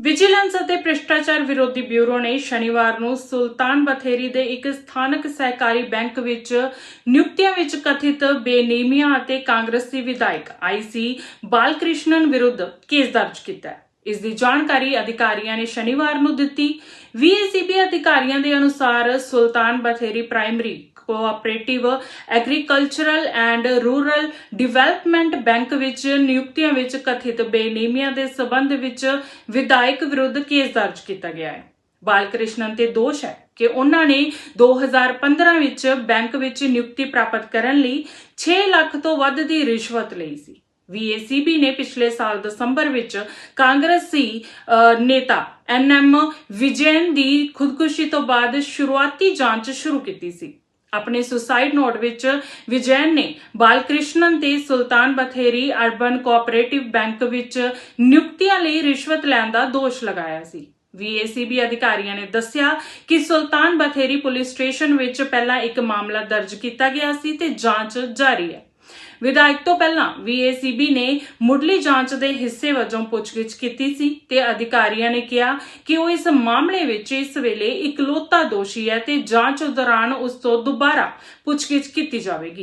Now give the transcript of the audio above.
Vigilance ਅਤੇ ਭ੍ਰਿਸ਼ਟਾਚਾਰ ਵਿਰੋਧੀ ਬਿਊਰੋ ਨੇ ਸ਼ਨੀਵਾਰ ਨੂੰ ਸੁਲਤਾਨ ਬਥੇਰੀ ਦੇ ਇੱਕ ਸਥਾਨਕ ਸਹਿਕਾਰੀ ਬੈਂਕ ਵਿੱਚ ਨਿਯੁਕਤੀਆਂ ਵਿੱਚ ਕਥਿਤ ਬੇਨੇਮੀਆਂ ਅਤੇ ਕਾਂਗਰਸੀ ਵਿਧਾਇਕ ਆਈਸੀ ਬਾਲਕ੍ਰਿਸ਼ਨਨ ਵਿਰੁੱਧ ਕੇਸ ਦਰਜ ਕੀਤਾ ਹੈ। ਇਸ ਦੀ ਜਾਣਕਾਰੀ ਅਧਿਕਾਰੀਆਂ ਨੇ ਸ਼ਨੀਵਾਰ ਨੂੰ ਦਿੱਤੀ। ਵੀਏਸੀਬੀ ਅਧਿਕਾਰੀਆਂ ਦੇ ਅਨੁਸਾਰ Sultan Bathery primary cooperative agricultural and rural development bank ਵਿੱਚ ਨਿਯੁਕਤੀਆਂ ਵਿੱਚ ਕਥਿਤ ਬੇਨੇਮੀਆਂ ਦੇ ਸਬੰਧ ਵਿੱਚ ਵਿਧਾਇਕ ਵਿਰੁੱਧ ਕੇਸ ਦਰਜ ਕੀਤਾ ਗਿਆ ਹੈ। ਬਾਲਕ੍ਰਿਸ਼ਨਨ ਤੇ ਦੋਸ਼ ਹੈ ਕਿ ਉਹਨਾਂ ਨੇ 2015 ਵਿੱਚ ਬੈਂਕ ਵਿੱਚ ਨਿਯੁਕਤੀ ਪ੍ਰਾਪਤ ਕਰਨ ਲਈ 6 ਲੱਖ ਤੋਂ ਵੱਧ ਦੀ ਰਿਸ਼ਵਤ ਲਈ ਸੀ। ਵੀਏਸੀਬੀ ਨੇ ਪਿਛਲੇ ਸਾਲ ਦਸੰਬਰ ਵਿੱਚ ਕਾਂਗਰਸੀ ਅ, ਨੇਤਾ ਐਨਐਮ ਵਿਜੈਨ ਦੀ ਖੁਦਕੁਸ਼ੀ ਤੋਂ ਬਾਅਦ ਸ਼ੁਰੂਆਤੀ ਜਾਂਚ ਸ਼ੁਰੂ ਕੀਤੀ ਸੀ। ਆਪਣੇ ਸੁਸਾਈਡ ਨੋਟ ਵਿੱਚ ਵਿਜੈਨ ਨੇ ਬਾਲਕ੍ਰਿਸ਼ਨਨ ਤੇ ਸੁਲਤਾਨ ਬਥੇਰੀ ਅਰਬਨ ਕੋਆਪਰੇਟਿਵ ਬੈਂਕ ਵਿੱਚ ਨਿਯੁਕਤੀਆਂ ਲਈ ਰਿਸ਼ਵਤ ਲੈਣ ਦਾ ਦੋਸ਼ ਲਗਾਇਆ ਸੀ। ਵੀਏਸੀਬੀ ਅਧਿਕਾਰੀਆਂ ਨੇ ਦੱਸਿਆ ਕਿ ਸੁਲਤਾਨ ਬਥੇਰੀ ਪੁਲਿਸ ਸਟੇਸ਼ਨ ਵਿੱਚ ਪਹਿਲਾਂ ਇੱਕ ਮਾਮਲਾ ਦਰਜ ਕੀਤਾ ਗਿਆ ਸੀ ਤੇ ਜਾਂਚ ਜਾਰੀ ਹੈ। ਵਿਧਾਇਕ ਤੋਂ ਪਹਿਲਾਂ ਵੀਏਸੀਬੀ ਨੇ ਮੁੱਢਲੀ ਜਾਂਚ ਦੇ ਹਿੱਸੇ ਵਜੋਂ ਪੁੱਛਗਿੱਛ ਕੀਤੀ ਸੀ ਤੇ ਅਧਿਕਾਰੀਆਂ ਨੇ ਕਿਹਾ ਕਿ ਉਹ ਇਸ ਮਾਮਲੇ ਵਿੱਚ ਇਸ ਵੇਲੇ ਇਕਲੌਤਾ ਦੋਸ਼ੀ ਹੈ ਤੇ ਜਾਂਚ ਦੌਰਾਨ ਉਸ ਤੋਂ ਦੁਬਾਰਾ ਪੁੱਛਗਿੱਛ ਕੀਤੀ ਜਾਵੇਗੀ।